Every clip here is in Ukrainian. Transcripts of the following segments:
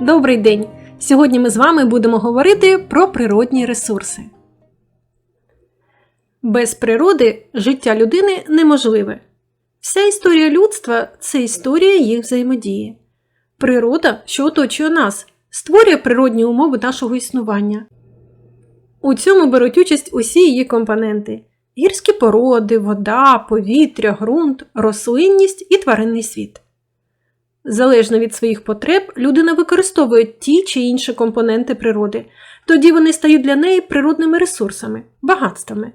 Добрий день! Сьогодні ми з вами будемо говорити про природні ресурси. Без природи життя людини неможливе. Вся історія людства це історія їх взаємодії. Природа, що оточує нас, створює природні умови нашого існування. У цьому беруть участь усі її компоненти: гірські породи, вода, повітря, ґрунт, рослинність і тваринний світ. Залежно від своїх потреб, людина використовує ті чи інші компоненти природи, тоді вони стають для неї природними ресурсами, багатствами.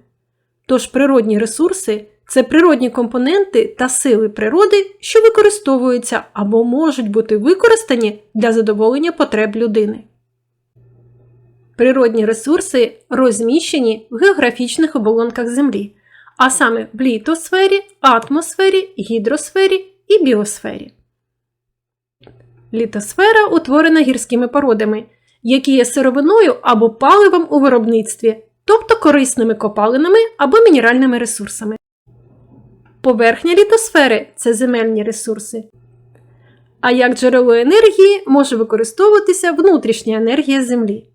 Тож природні ресурси це природні компоненти та сили природи, що використовуються або можуть бути використані для задоволення потреб людини. Природні ресурси розміщені в географічних оболонках Землі, а саме в літосфері, атмосфері, гідросфері і біосфері. Літосфера утворена гірськими породами, які є сировиною або паливом у виробництві, тобто корисними копалинами або мінеральними ресурсами. Поверхня літосфери це земельні ресурси. А як джерело енергії може використовуватися внутрішня енергія Землі.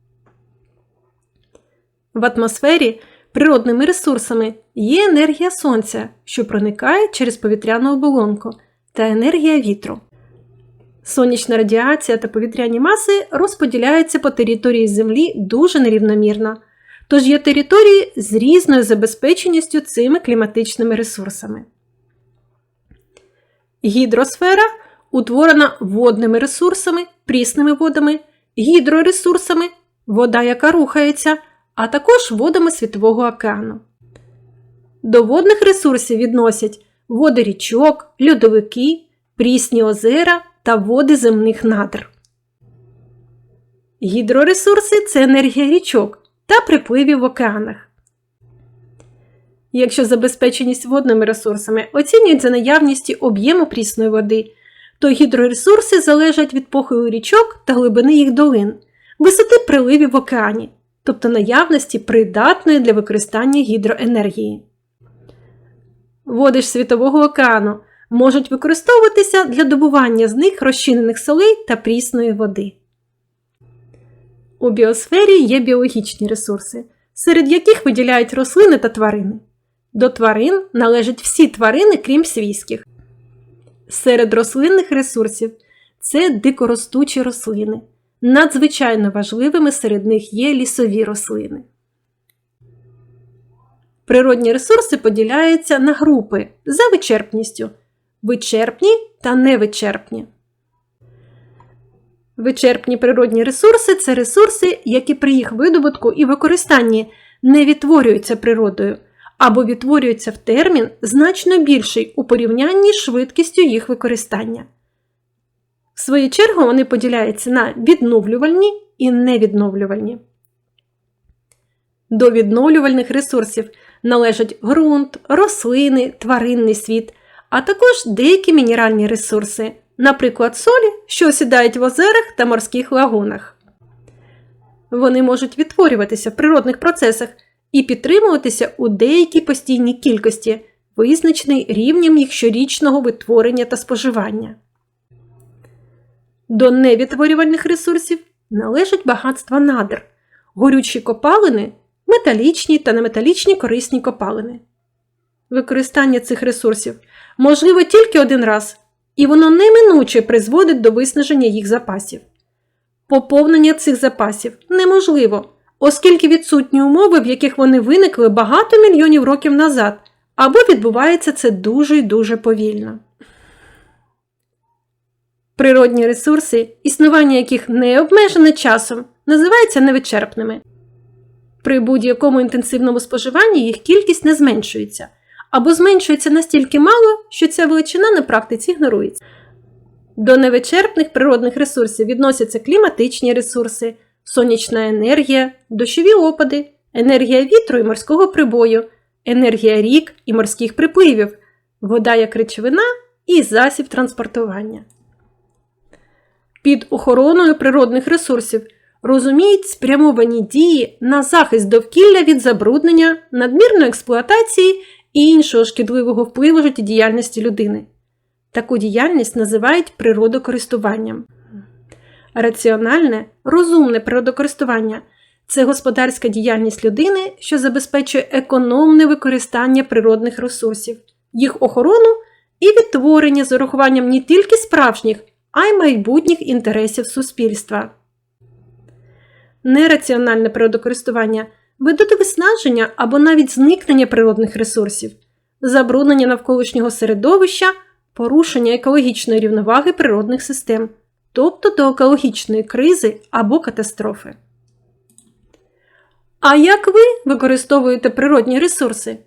В атмосфері природними ресурсами є енергія Сонця, що проникає через повітряну оболонку, та енергія вітру. Сонячна радіація та повітряні маси розподіляються по території Землі дуже нерівномірно, тож є території з різною забезпеченістю цими кліматичними ресурсами. Гідросфера утворена водними ресурсами, прісними водами, гідроресурсами, вода, яка рухається, а також водами Світового океану. До водних ресурсів відносять води річок, льодовики, прісні озера та води земних надр. Гідроресурси це енергія річок та припливів в океанах. Якщо забезпеченість водними ресурсами оцінюють за наявністю об'єму прісної води, то гідроресурси залежать від похилу річок та глибини їх долин, висоти приливів в океані, тобто наявності придатної для використання гідроенергії. Води ж Світового океану можуть використовуватися для добування з них розчинених солей та прісної води. У біосфері є біологічні ресурси, серед яких виділяють рослини та тварини. До тварин належать всі тварини, крім свійських. Серед рослинних ресурсів це дикоростучі рослини. Надзвичайно важливими серед них є лісові рослини. Природні ресурси поділяються на групи за вичерпністю вичерпні та невичерпні. Вичерпні природні ресурси це ресурси, які при їх видобутку і використанні не відтворюються природою або відтворюються в термін значно більший у порівнянні з швидкістю їх використання. В свою чергу вони поділяються на відновлювальні і невідновлювальні. До відновлювальних ресурсів належать ґрунт, рослини, тваринний світ, а також деякі мінеральні ресурси, наприклад, солі, що осідають в озерах та морських лагунах. Вони можуть відтворюватися в природних процесах і підтримуватися у деякій постійній кількості, визначений рівнем їх щорічного витворення та споживання. До невідтворювальних ресурсів належать багатства надр, горючі копалини, металічні та неметалічні корисні копалини. Використання цих ресурсів можливо тільки один раз, і воно неминуче призводить до виснаження їх запасів. Поповнення цих запасів неможливо, оскільки відсутні умови, в яких вони виникли багато мільйонів років назад, або відбувається це дуже і дуже повільно. Природні ресурси, існування яких не обмежене часом, називаються невичерпними. При будь-якому інтенсивному споживанні їх кількість не зменшується, або зменшується настільки мало, що ця величина на практиці ігнорується. До невичерпних природних ресурсів відносяться кліматичні ресурси, сонячна енергія, дощові опади, енергія вітру і морського прибою, енергія рік і морських припливів, вода як речовина і засіб транспортування. Під охороною природних ресурсів розуміють спрямовані дії на захист довкілля від забруднення, надмірної експлуатації і іншого шкідливого впливу життєдіяльності людини. Таку діяльність називають природокористуванням. Раціональне, розумне природокористування це господарська діяльність людини, що забезпечує економне використання природних ресурсів, їх охорону і відтворення з урахуванням не тільки справжніх, а й майбутніх інтересів суспільства. Нераціональне природокористування веде до виснаження або навіть зникнення природних ресурсів, забруднення навколишнього середовища, порушення екологічної рівноваги природних систем, тобто до екологічної кризи або катастрофи. А як ви використовуєте природні ресурси?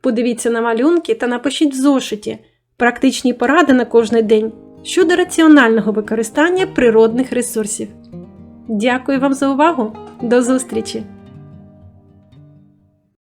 Подивіться на малюнки та напишіть в зошиті практичні поради на кожний день щодо раціонального використання природних ресурсів. Дякую вам за увагу! До зустрічі!